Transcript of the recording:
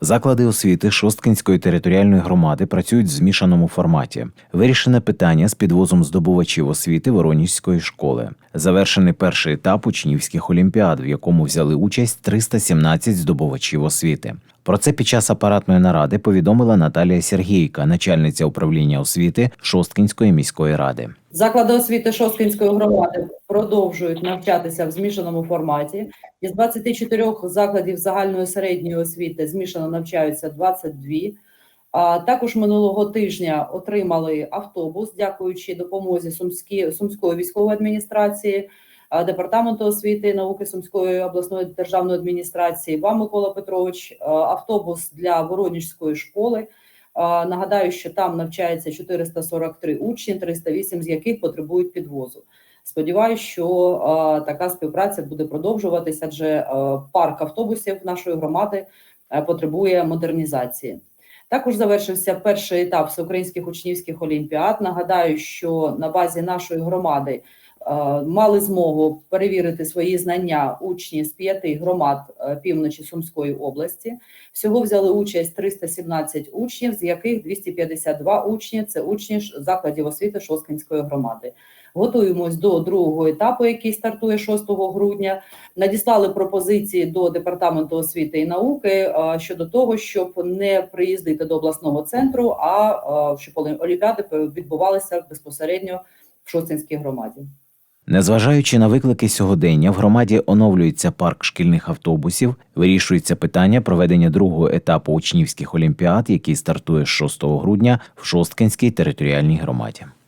Заклади освіти Шосткинської територіальної громади працюють в змішаному форматі. Вирішене питання з підвозом здобувачів освіти Воронізької школи. Завершений перший етап учнівських олімпіад, в якому взяли участь 317 здобувачів освіти. Про це під час апаратної наради повідомила Наталія Сергійка, начальниця управління освіти Шосткинської міської ради. Заклади освіти Шосткинської громади продовжують навчатися в змішаному форматі. Із 24 закладів загальної середньої освіти змішано навчаються 22. А також минулого тижня отримали автобус, дякуючи допомозі Сумські, Сумської військової адміністрації, департаменту освіти і науки Сумської обласної державної адміністрації. Вам, Микола Петрович, автобус для Воронежської школи. Нагадаю, що там навчається 443 учні, 308 з яких потребують підвозу. Сподіваюсь, що така співпраця буде продовжуватися, адже парк автобусів нашої громади потребує модернізації. Також завершився перший етап всеукраїнських учнівських олімпіад. Нагадаю, що на базі нашої громади е, мали змогу перевірити свої знання учні з п'яти громад е, півночі Сумської області. Всього взяли участь 317 учнів, з яких 252 учні це учні закладів освіти Шосткинської громади. Готуємось до другого етапу, який стартує 6 грудня. Надіслали пропозиції до департаменту освіти і науки е, щодо того, щоб не приїздити до обласного центру, а е, щоб олі- олімпіади відбувалися безпосередньо в Шостинській громаді. Незважаючи на виклики сьогодення, в громаді оновлюється парк шкільних автобусів, вирішується питання проведення другого етапу учнівських олімпіад, який стартує з 6 грудня в Шосткинській територіальній громаді.